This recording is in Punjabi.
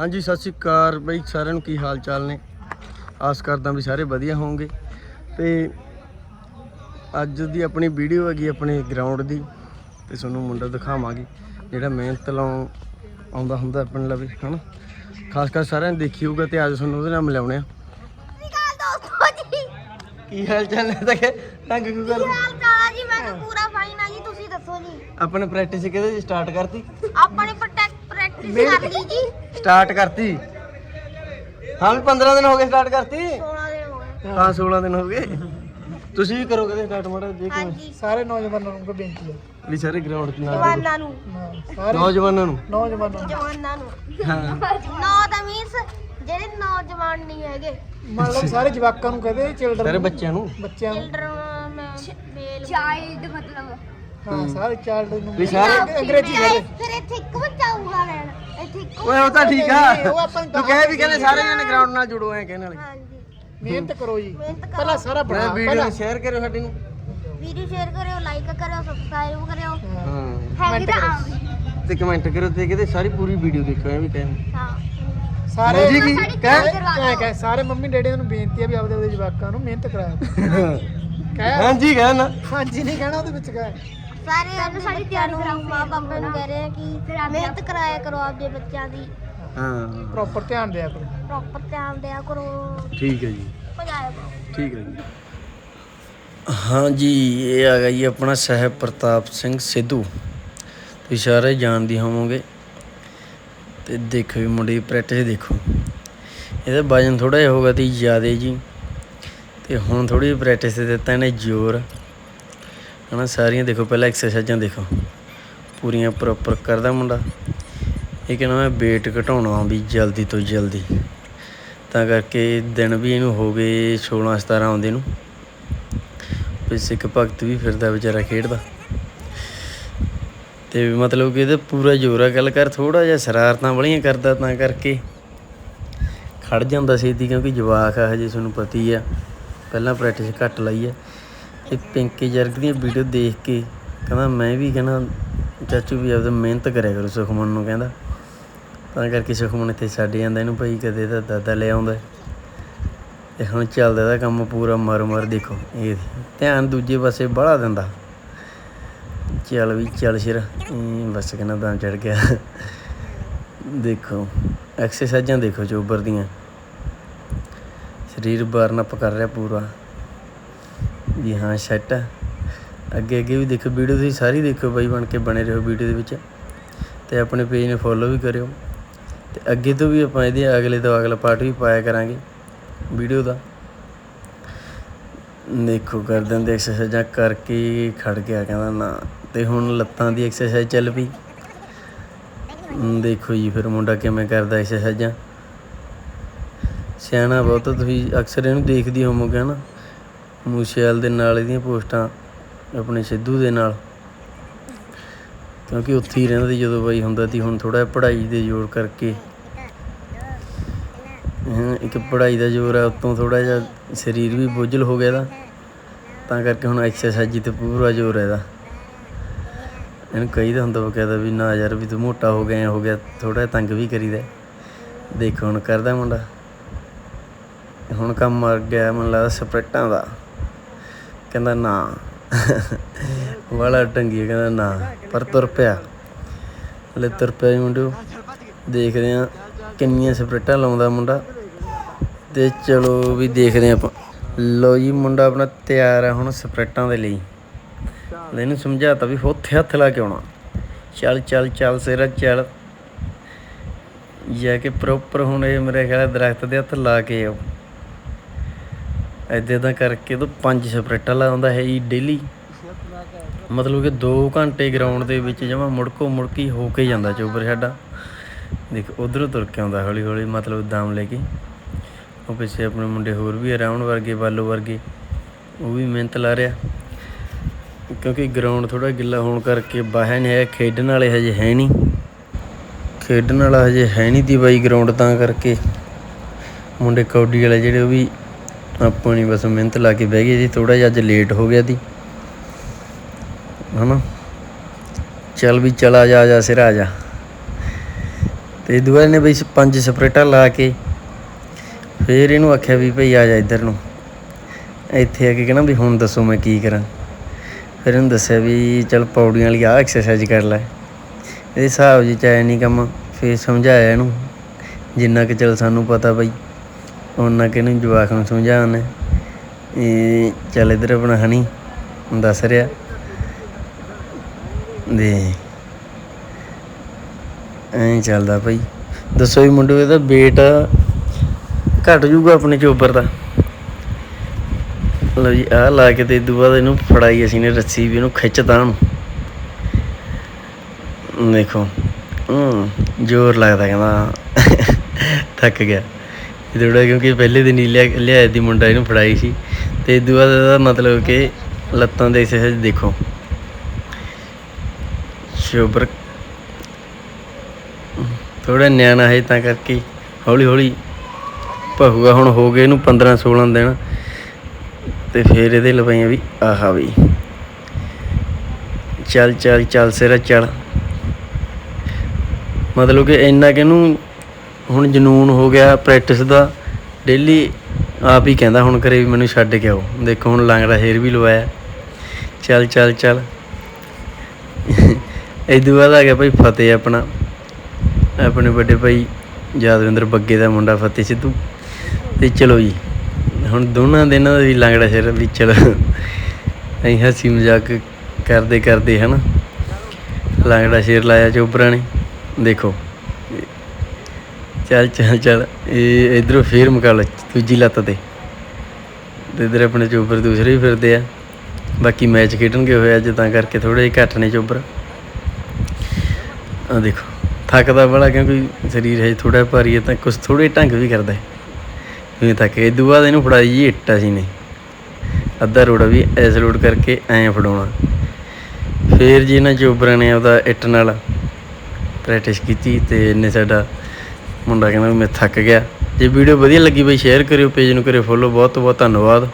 ਹਾਂਜੀ ਸਤਿ ਸ਼੍ਰੀ ਅਕਾਲ ਬਈ ਸਾਰਿਆਂ ਨੂੰ ਕੀ ਹਾਲ ਚਾਲ ਨੇ? ਆਸ ਕਰਦਾ ਵੀ ਸਾਰੇ ਵਧੀਆ ਹੋਵੋਗੇ। ਤੇ ਅੱਜ ਦੀ ਆਪਣੀ ਵੀਡੀਓ ਹੈਗੀ ਆਪਣੇ ਗਰਾਊਂਡ ਦੀ ਤੇ ਤੁਹਾਨੂੰ ਮੁੰਡਾ ਦਿਖਾਵਾਂਗੇ ਜਿਹੜਾ ਮਿਹਨਤ ਲਾਉਣ ਆਉਂਦਾ ਹੁੰਦਾ ਆਪਣੇ ਲਵੇ ਹਨਾ? ਖਾਸ ਕਰ ਸਾਰਿਆਂ ਨੇ ਦੇਖੀ ਹੋਊਗਾ ਤੇ ਅੱਜ ਤੁਹਾਨੂੰ ਉਹਦੇ ਨਾਲ ਮਿਲਾਉਣੇ ਆ। ਕੀ ਹਾਲ ਚਾਲ ਹੈ ਤੱਕ ਤੰਗ ਕਿਉਂ ਕਰ ਹਾਲ ਚਾਲ ਜੀ? ਮੈਂ ਤਾਂ ਪੂਰਾ ਫਾਈਨ ਆ ਜੀ ਤੁਸੀਂ ਦੱਸੋ ਜੀ। ਆਪਣੇ ਪ੍ਰੈਕਟਿਸ ਕਿਹਦੇ ਸਟਾਰਟ ਕਰਤੀ? ਆਪਾਂ ਨੇ ਕਰ ਲਈ ਜੀ ਸਟਾਰਟ ਕਰਤੀ। ਹਾਂ ਵੀ 15 ਦਿਨ ਹੋ ਗਏ ਸਟਾਰਟ ਕਰਤੀ। 16 ਦਿਨ ਹੋ ਗਏ। ਹਾਂ 16 ਦਿਨ ਹੋ ਗਏ। ਤੁਸੀਂ ਵੀ ਕਰੋ ਕਦੇ ਸਟਾਰਟ ਮਾੜਾ ਜੇ ਕਿਵੇਂ ਹਾਂਜੀ। ਸਾਰੇ ਨੌਜਵਾਨਾਂ ਨੂੰ ਕੋਈ ਬੇਨਤੀ ਹੈ। ਵੀ ਸਾਰੇ ਗਰਾਊਂਡ 'ਚ ਜਵਾਨਾਂ ਨੂੰ। ਹਾਂ, ਸਾਰੇ ਨੌਜਵਾਨਾਂ ਨੂੰ। ਨੌਜਵਾਨਾਂ ਨੂੰ। ਜਵਾਨਾਂ ਨੂੰ। ਹਾਂ। ਨੌ ਦਾ ਮੀਨਸ ਜਿਹੜੇ ਨੌਜਵਾਨ ਨਹੀਂ ਹੈਗੇ। ਮਤਲਬ ਸਾਰੇ ਜਵਾਕਾਂ ਨੂੰ ਕਹਦੇ ਸਾਰੇ ਚਿਲਡਰਨ ਬੱਚਿਆਂ ਨੂੰ। ਬੱਚਿਆਂ ਨੂੰ। ਚਿਲਡਰਨ ਮੇਲ ਚਾਈਲਡ ਮਤਲਬ। ਹਾਂ ਸਾਰੇ ਚਾਈਲਡ ਨੂੰ। ਵੀ ਸਾਰੇ ਅੰਗਰੇਜ਼ੀ ਕਹਦੇ ਫਿਰ ਇੱਥੇ ਇੱਕ ਬੱਚਾ ਆਊਗਾ ਲੈਣ ਇੱਥੇ ਇੱਕ ਓਏ ਉਹ ਤਾਂ ਠੀਕ ਆ। ਉਹ ਆਪਾਂ ਨੂੰ ਤੂੰ ਕਹੇ ਵੀ ਕਹਿੰਦੇ ਸਾਰੇ ਜਣੇ। ਗਰਾਊਂਡ ਨਾਲ ਜੁੜੋ ਐ ਕਹਿਣ ਵਾਲੇ। ਹਾਂਜੀ। ਮਿਹਨਤ ਕਰੋ ਜੀ। ਮਿਹਨਤ ਕਰੋ। ਪਹਿਲਾਂ ਸਾਰਾ ਬਣਾ ਬਣਾ ਵੀਡੀਓ ਪਹਿਲਾਂ ਨੂੰ ਸ਼ੇਅਰ ਕਰਿਓ ਸਾਡੀ ਨੂੰ। ਵੀਡੀਓ ਸ਼ੇਅਰ ਕਰਿਓ ਲਾਈਕ ਕਰਿਓ ਸਬਸਕ੍ਰਾਈਬ ਕਰਿਓ। ਹਾਂ। ਹੈਗੀ ਤਾਂ ਆਮ ਤੇ ਕਮੈਂਟ ਕਰਿਓ ਤੇ ਕਹਿੰਦੇ ਸਾਰੀ ਪੂਰੀ ਵੀਡੀਓ ਦੇਖੋ ਐ ਵੀ ਕਹਿੰਦੇ ਹਾਂ। ਸਾਰੇ ਜੀ ਕੀ ਕਹਿ? ਕਹਿ ਕਹਿ ਸਾਰੇ ਮੰਮੀ ਡੈਡੀ ਨੂੰ ਬੇਨਤੀ ਹੈ ਵੀ ਆਪਦੇ ਆਪਦੇ ਜਵਾਕਾਂ ਨੂੰ ਮਿਹਨਤ ਕਰਾਇਆ ਕਰੋ। ਕਹਿ। ਹਾਂਜੀ ਕਹਿ ਨਾ ਹਾਂਜੀ ਨਹੀਂ ਕਹਿਣਾ ਉਹਦੇ ਵਿੱਚ ਕਹਿ। ਸਾਰੇ ਆਪਣੇ ਸਾਡੀ ਤਿਆਰੀ ਕਰਾਉਂ ਮਾਂ ਬਾਪਾਂ ਨੂੰ ਕਹਿ ਰਹੇ ਆ ਕਿ ਮਿਹਨਤ ਕਰਾਇਆ ਕਰੋ ਆਪਦੇ ਬੱਚਿਆਂ ਦੀ। ਹਾਂ। ਪ੍ਰੋਪਰ ਧਿਆਨ ਦਿਆ ਕਰੋ। ਪ੍ਰੋਪਰ ਧਿਆਨ ਦਿਆ ਕਰੋ। ਠੀਕ ਹੈ ਜੀ। ਭਜਾਇਆ ਕਰੋ ਠੀਕ ਹੈ ਜੀ। ਹਾਂ ਜੀ ਇਹ ਆ ਗਿਆ ਜੀ ਆਪਣਾ ਸਹਿਬ ਪ੍ਰਤਾਪ ਸਿੰਘ ਸਿੱਧੂ। ਤੁਸੀਂ ਸਾਰੇ ਜਾਣਦੇ ਹੋਵੋਗੇ। ਤੇ ਦੇਖੋ ਵੀ ਮੁੰਡੇ ਦੀ ਪ੍ਰੈਕਟਿਸ ਦੇਖੋ। ਇਹਦਾ ਵਜਨ ਥੋੜਾ ਜਿਹਾ ਹੋਗਾ ਤੇ ਜ਼ਿਆਦੇ ਜੀ। ਤੇ ਹੁਣ ਥੋੜੀ ਜਿਹੀ ਪ੍ਰੈਕਟਿਸ ਤੇ ਦਿੱਤਾ ਇਹਨੇ ਜ਼ੋਰ। ਹਨਾ ਸਾਰੀਆਂ ਦੇਖੋ, ਪਹਿਲਾਂ ਐਕਸਰਸਾਈਜ਼ਾਂ ਦੇਖੋ। ਪੂਰੀਆਂ ਪ੍ਰੋਪਰ ਕਰਦਾ ਮੁੰਡਾ। ਇਹ ਕਹਿੰਦਾ ਮੈਂ weight ਘਟਾਉਣਾ ਵੀ ਜਲਦੀ ਤੋਂ ਜਲਦੀ। ਤਾਂ ਕਰਕੇ ਦਿਨ ਵੀ ਇਹਨੂੰ ਹੋ ਗਏ 16 17 ਆਉਂਦੇ ਨੂੰ। ਵੀ ਸਿੱਖ ਭਗਤ ਵੀ ਫਿਰਦਾ ਵਿਚਾਰਾ ਖੇਡਦਾ। ਤੇ ਮਤਲਬ ਕਿ ਇਹਦਾ ਪੂਰਾ ਜ਼ੋਰ ਆ, ਗੱਲ ਕਰ ਥੋੜਾ ਜਿਹਾ ਸ਼ਰਾਰਤਾਂ ਵਾਲੀਆਂ ਕਰਦਾ ਤਾਂ ਕਰਕੇ। ਖੜ ਜਾਂਦਾ ਛੇਤੀ ਕਿਉਂਕਿ ਜਵਾਕ ਆ, ਹਜੇ ਤੁਹਾਨੂੰ ਪਤੀ ਆ। ਪਹਿਲਾਂ ਪ੍ਰੈਕਟਿਸ ਘੱਟ ਲਈ ਆ। ਇਹ ਪਿੰਕੀ ਜਰਗ ਦੀਆਂ ਵੀਡੀਓ ਦੇਖ ਕੇ ਕਹਿੰਦਾ, ਮੈਂ ਵੀ ਕਹਿੰਦਾ, ਚਾਚੂ ਵੀ ਆਪਦਾ ਮਿਹਨਤ ਕਰਿਆ ਕਰੋ ਸੁਖਮਨ ਨੂੰ ਕਹਿੰਦਾ। ਤਾਂ ਕਰਕੇ ਸੁਖਮਨ ਇੱਥੇ ਛੱਡ ਜਾਂਦਾ ਇਹਨੂੰ, ਭਾਈ ਕਦੇ ਤਾਂ ਦਾਦਾ ਲੈ ਆਉਂਦਾ। ਤੇ ਹੁਣ ਚੱਲਦਾ ਇਹਦਾ ਕੰਮ ਪੂਰਾ ਮਰ ਮਰ ਦੇਖੋ, ਇਹ ਧਿਆਨ ਦੂਜੇ ਪਾਸੇ ਬੜਾ ਦਿੰਦਾ। ਚੱਲ ਵੀ ਚੱਲ ਸਿਰ ਬਸ ਕਹਿੰਦਾ ਤਾਂ ਚੜ ਗਿਆ। ਦੇਖੋ, ਐਕਸਰਸਾਈਜ਼ਾਂ ਦੇਖੋ ਚੋਬਰ ਦੀਆਂ। ਸਰੀਰ ਬਰਨ ਅਪ ਕਰ ਰਿਹਾ ਪੂਰਾ। ਵੀ ਹਾਂ ਸੈੱਟ ਆ। ਅੱਗੇ ਅੱਗੇ ਵੀ ਦੇਖੋ ਵੀਡੀਓ ਤੁਸੀਂ ਸਾਰੀ ਦੇਖੋ ਬਾਈ, ਬਣ ਕੇ ਬਣੇ ਰਹੋ ਵੀਡੀਓ ਦੇ ਵਿੱਚ। ਤੇ ਆਪਣੇ ਪੇਜ ਨੂੰ ਫੋਲੋ ਵੀ ਕਰਿਓ। ਤੇ ਅੱਗੇ ਤੋਂ ਵੀ ਆਪਾਂ ਇਹਦੇ ਅਗਲੇ ਤੋਂ ਅਗਲਾ ਪਾਰਟ ਵੀ ਪਾਇਆ ਕਰਾਂਗੇ ਵੀਡੀਓ ਦਾ। ਦੇਖੋ ਗਰਦਨ ਦੀ ਐਕਸਰਸਾਈਜ਼ਾਂ ਕਰਕੇ ਖੜ ਗਿਆ ਕਹਿੰਦਾ ਨਾ। ਤੇ ਹੁਣ ਲੱਤਾਂ ਦੀ ਐਕਸਰਸਾਈਜ਼ ਚੱਲ ਪਈ। ਦੇਖੋ ਜੀ, ਫਿਰ ਮੁੰਡਾ ਕਿਵੇਂ ਕਰਦਾ ਐਕਸਰਸਾਈਜ਼ਾਂ ਸਿਆਣਾ ਬਹੁਤ ਤੁਸੀਂ ਅਕਸਰ ਇਹਨੂੰ ਦੇਖਦੀ ਹੋਵੋਗੇ ਨਾ ਮੂਸੇਵਾਲ ਦੇ ਨਾਲ ਇਹਦੀਆਂ ਪੋਸਟਾਂ ਆਪਣੇ ਸਿੱਧੂ ਦੇ ਨਾਲ। ਕਿਉਂਕਿ ਉੱਥੇ ਹੀ ਰਹਿੰਦਾ ਸੀ ਜਦੋਂ ਬਾਈ ਹੁੰਦਾ ਸੀ, ਹੁਣ ਥੋੜਾ ਪੜ੍ਹਾਈ ਦੇ ਜ਼ੋਰ ਕਰਕੇ। ਇੱਕ ਪੜ੍ਹਾਈ ਦਾ ਜ਼ੋਰ ਹੈ ਉਤੋਂ ਥੋੜਾ ਜਿਹਾ ਸਰੀਰ ਵੀ ਬੋਝਲ ਹੋ ਗਿਆ ਦਾ ਤਾਂ ਕਰਕੇ ਹੁਣ ਐਕਸਰਸਾਈਜ਼ ਤੇ ਪੂਰਾ ਜ਼ੋਰ ਹੈ ਇਹਦਾ। ਇਹਨੂੰ ਕਹੀਦਾ ਹੁੰਦਾ, ਉਹ ਕਹਿੰਦਾ ਵੀ ਨਾ ਯਾਰ, ਵੀ ਤੂੰ ਮੋਟਾ ਹੋ ਗਿਆ, ਐਂ ਹੋ ਗਿਆ ਥੋੜਾ ਤੰਗ ਵੀ ਕਰੀਦਾ। ਦੇਖੋ ਹੁਣ ਕਰਦਾ ਮੁੰਡਾ। ਹੁਣ ਕੰਮ ਮਰ ਗਿਆ, ਮੈਨੂੰ ਲੱਗਦਾ ਸਪਰੇਟਾਂ ਦਾ। ਕਹਿੰਦਾ ਨਾ। ਵਾਲਾ ਟੰਗੀ ਕਹਿੰਦਾ ਨਾ, ਪਰ ਤੁਰ ਪਿਆ। ਹਲੇ ਤੁਰ ਪਿਆ ਜੀ ਮੁੰਡਿਓ। ਦੇਖਦੇ ਆ ਕਿੰਨੀਆਂ ਸਪਰੇਟਾਂ ਲਾਉਂਦਾ ਮੁੰਡਾ। ਤੇ ਚਲੋ ਵੀ ਦੇਖਦੇ ਆਪਾਂ। ਲੋ ਜੀ ਮੁੰਡਾ ਆਪਣਾ ਤਿਆਰ ਆ ਹੁਣ ਸਪਰੇਟਾਂ ਦੇ ਲਈ। ਲੈ ਇਹਨੂੰ ਸਮਝਾਤਾ ਵੀ ਉੱਥੇ ਹੱਥ ਲਾ ਕੇ ਆਉਣਾ। ਚੱਲ ਚੱਲ ਚੱਲ ਸਿਰਾ ਚੱਲ। ਜਾ ਕੇ ਪ੍ਰੋਪਰ ਹੁਣ ਇਹ ਮੇਰੇ ਖਿਆਲ ਦਰਖਤ ਦੇ ਹੱਥ ਲਾ ਕੇ ਆਓ। ਐਦਾਂ ਦਾ ਕਰਕੇ ਤਾਂ ਪੰਜ ਸਪਰੇਟਾਂ ਲਾਉਂਦਾ ਹੈ ਜੀ ਡੇਲੀ ਮਤਲਬ ਕਿ 2 ਘੰਟੇ ਗਰਾਊਂਡ ਦੇ ਵਿੱਚ ਜਮਾ ਮੁੜਕੋ ਮੁੜਕੀ ਹੋ ਕੇ ਜਾਂਦਾ ਚੋਬਰ ਸਾਡਾ। ਦੇਖ, ਉਧਰੋਂ ਤੁਰ ਕੇ ਆਉਂਦਾ ਹੌਲੀ ਹੌਲੀ, ਮਤਲਬ ਦਾਮ ਲੈ ਕੇ। ਉਹ ਪਿੱਛੇ ਆਪਣੇ ਮੁੰਡੇ ਹੋਰ ਵੀ ਆ ਵਰਗੇ, ਬਾਲੋ ਵਰਗੇ, ਉਹ ਵੀ ਮਿਹਨਤ ਲਾ ਰਿਹਾ। ਕਿਉਂਕਿ ਗਰਾਊਂਡ ਥੋੜਾ ਗਿੱਲਾ ਹੋਣ ਕਰਕੇ ਬਾਹਰ ਨਹੀਂ ਹੈ, ਖੇਡਣ ਵਾਲੇ ਹਜੇ ਹੈ ਨਹੀਂ। ਖੇਡਣ ਵਾਲਾ ਹਜੇ ਹੈ ਨਹੀਂ ਦੀ ਬਾਈ ਗਰਾਊਂਡ ਤਾਂ ਕਰਕੇ। ਮੁੰਡੇ ਕੌਡੀ ਵਾਲੇ ਜਿਹੜੇ ਉਹ ਵੀ ਆਪਾਂ ਆਪਣੀ ਬਸ ਮਿਹਨਤ ਲਾ ਕੇ ਬਹਿ ਗਏ ਜੀ ਥੋੜਾ ਜਿਹਾ ਅੱਜ ਲੇਟ ਹੋ ਗਿਆ ਦੀ ਹਨਾ? ਚੱਲ ਵੀ ਚਲਾ ਜਾ ਜਾ, ਸਿਰ ਆ ਜਾ। ਤੇ ਦੁਆ ਨੇ ਬਈ ਪੰਜ ਸਪਰੇਟਾਂ ਲਾ ਕੇ ਫੇਰ ਇਹਨੂੰ ਆਖਿਆ ਵੀ ਭਈ ਆ ਜਾ ਇੱਧਰ ਨੂੰ। ਇੱਥੇ ਆ ਕੇ ਕਹਿੰਦਾ ਵੀ ਹੁਣ ਦੱਸੋ ਮੈਂ ਕੀ ਕਰਾਂ। ਫਿਰ ਇਹਨੂੰ ਦੱਸਿਆ ਵੀ ਚੱਲ ਪੌੜੀਆਂ ਵਾਲੀ ਆ ਐਕਸਰਸਾਈਜ਼ ਕਰ ਲੈ। ਇਹਦੇ ਹਿਸਾਬ ਜੀ ਚ ਆਇਆ ਨਹੀਂ ਕੰਮ, ਫੇਰ ਸਮਝਾਇਆ ਇਹਨੂੰ। ਜਿੰਨਾ ਕਿ ਚੱਲ ਸਾਨੂੰ ਪਤਾ ਬਈ। ਉਹਨਾਂ ਕਿ ਇਹਨੂੰ ਜਵਾਕ ਨੂੰ ਸਮਝਾਉਣ ਇਹ ਚੱਲ ਇੱਧਰ ਆਪਣਾ ਹਨੀ ਦੱਸ ਰਿਹਾ। ਦੇ। ਐਂ ਚੱਲਦਾ ਭਾਈ ਦੱਸੋ ਵੀ ਮੁੰਡੇ, ਇਹਦਾ weight ਘਟ ਜੂਗਾ ਆਪਣੇ ਚੋਬਰ ਦਾ? ਲਓ ਜੀ, ਆਹ ਲਾ ਕੇ ਤੇ ਦੂਆ ਬਾਅਦ ਇਹਨੂੰ ਫੜਾਈ ਅਸੀਂ ਨੇ ਰੱਸੀ ਵੀ ਇਹਨੂੰ ਖਿੱਚਦਾ ਨੂੰ ਦੇਖੋ। ਹੂੰ, ਜ਼ੋਰ ਲੱਗਦਾ ਕਹਿੰਦਾ। ਥੱਕ ਗਿਆ। ਇਹ ਕਿਉਂਕਿ ਪਹਿਲੇ ਦਿਨ ਹੀ ਲਿਆ ਲਿਆਇਆ ਦੀ ਮੁੰਡਾ ਇਹਨੂੰ ਫੜਾਈ ਸੀ। ਤੇ ਇਦੋਂ ਬਾਅਦ ਇਹਦਾ ਮਤਲਬ ਕਿ ਲੱਤਾਂ ਦੇ ਸਹਿਜ ਦੇਖੋ। ਸ਼ੋਬਰ ਥੋੜਾ ਨਿਆਣਾ ਹੈ ਤਾਂ ਕਰਕੇ ਹੌਲੀ ਹੌਲੀ ਭਹੂਗਾ। ਹੁਣ ਹੋ ਗਏ ਇਹਨੂੰ 15 16 ਦਿਨ। ਤੇ ਫਿਰ ਇਹਦੇ ਲਵਾਈਆਂ ਵੀ ਆਹਾ ਵੀ। ਚੱਲ ਚੱਲ ਚੱਲ, ਸਿਰਾ ਚੱਲ। ਮਤਲਬ ਕਿ ਇੰਨਾ ਕਿ ਇਹਨੂੰ ਹੁਣ ਜਨੂਨ ਹੋ ਗਿਆ ਪ੍ਰੈਕਟਿਸ ਦਾ ਡੇਲੀ ਆਪ ਹੀ ਕਹਿੰਦਾ ਹੁਣ ਘਰੇ ਵੀ ਮੈਨੂੰ ਛੱਡ ਕੇ ਆਓ। ਦੇਖੋ ਹੁਣ ਲਾਂਗੜਾ ਹੇਰ ਵੀ ਲਵਾਇਆ। ਚੱਲ ਚੱਲ ਚੱਲ। ਇਦੋਂ ਬਾਅਦ ਆ ਗਿਆ ਭਾਈ ਫਤਿਹ ਆਪਣਾ। ਆਪਣੇ ਵੱਡੇ ਭਾਈ ਯਾਦਵਿੰਦਰ ਬੱਗੇ ਦਾ ਮੁੰਡਾ ਫਤਿਹ ਸਿੱਧੂ। ਤੇ ਚਲੋ ਜੀ, ਹੁਣ ਦੋਨਾਂ ਦੇ ਇਹਨਾਂ ਦਾ ਵੀ ਲਾਂਗੜਾ ਸਿਰ ਵੀ ਚਲੋ। ਅਸੀਂ ਹੱਸੀ ਮਜ਼ਾਕ ਕਰਦੇ ਕਰਦੇ ਹਨਾ। ਲਾਂਗੜਾ ਸ਼ੇਰ ਲਾਇਆ ਚੋਬਰਾਂ ਨੇ। ਦੇਖੋ। ਚੱਲ ਚੱਲ ਚੱਲ। ਇਹ ਇਧਰੋਂ ਫੇਰ ਮੁਕਾਬਲਾ ਦੂਜੀ ਲੱਤ ਤੇ। ਤੇ ਇਧਰ ਆਪਣੇ ਚੋਬਰ ਦੂਸਰੇ ਵੀ ਫਿਰਦੇ ਆ। ਬਾਕੀ ਮੈਚ ਖੇਡਣਗੇ ਹੋਏ ਅੱਜ, ਤਾਂ ਕਰਕੇ ਥੋੜੇ ਜਿਹੇ ਘੱਟ ਨੇ ਚੋਬਰ। ਆ ਦੇਖੋ, ਥੱਕਦਾ ਬੜਾ ਕਿਉਂਕਿ ਸਰੀਰ ਹੈ ਥੋੜਾ ਭਾਰੀ ਹੈ, ਤਾਂ ਕੁਝ ਥੋੜੇ ਢੰਗ ਵੀ ਕਰਦਾ ਹੈ। ਜਿਵੇਂ ਥੱਕ ਇਹ ਦੂਆ ਇਹਨੂੰ ਫੜਾਈ ਜੀ, ਇੱਟ ਅਸੀਂ ਨੇ। ਅੱਧਾ ਰੋੜਾ ਵੀ ਐਸ ਲੋਡ ਕਰਕੇ ਐਂ ਫੜਾਉਣਾ। ਫੇਰ ਜੀ ਇਹਨਾਂ ਚੋਬਰਾਂ ਨੇ ਉਹਦਾ ਇੱਟ ਨਾਲ ਪ੍ਰੈਕਟਿਸ ਕੀਤੀ ਤੇ ਇਹਨੇ ਸਾਡਾ ਮੁੰਡਾ ਕਹਿੰਦਾ ਵੀ ਮੈਂ ਥੱਕ ਗਿਆ। ਜੇ ਵੀਡੀਓ ਵਧੀਆ ਲੱਗੀ ਬਈ ਸ਼ੇਅਰ ਕਰਿਓ ਪੇਜ ਨੂੰ ਕਰਿਓ ਫੋਲੋ ਬਹੁਤ ਬਹੁਤ ਧੰਨਵਾਦ।